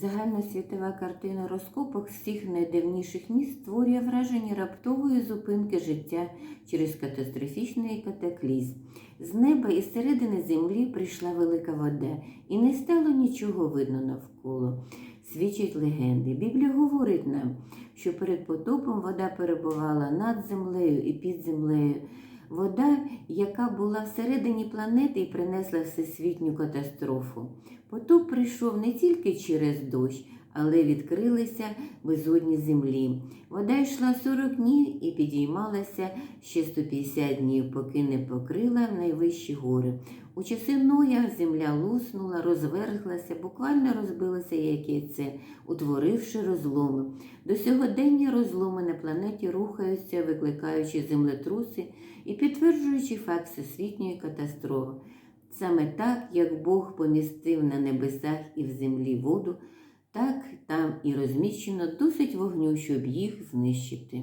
Загальносвітова картина розкопок всіх найдавніших міст створює враження раптової зупинки життя через катастрофічний катаклізм. З неба і середини землі прийшла велика вода, і не стало нічого видно навколо. Свідчать легенди. Біблія говорить нам, що перед потопом вода перебувала над землею і під землею. Вода, яка була всередині планети і принесла всесвітню катастрофу. Потоп прийшов не тільки через дощ, але відкрилися безодні землі. Вода йшла 40 днів і підіймалася ще 150 днів, поки не покрила найвищі гори. У часи Ноя земля луснула, розверглася, буквально розбилася як яйце, утворивши розломи. До сьогодення розломи на планеті рухаються, викликаючи землетруси і підтверджуючи факт всесвітньої катастрофи. Саме так, як Бог помістив на небесах і в землі воду, так там і розміщено досить вогню, щоб їх знищити.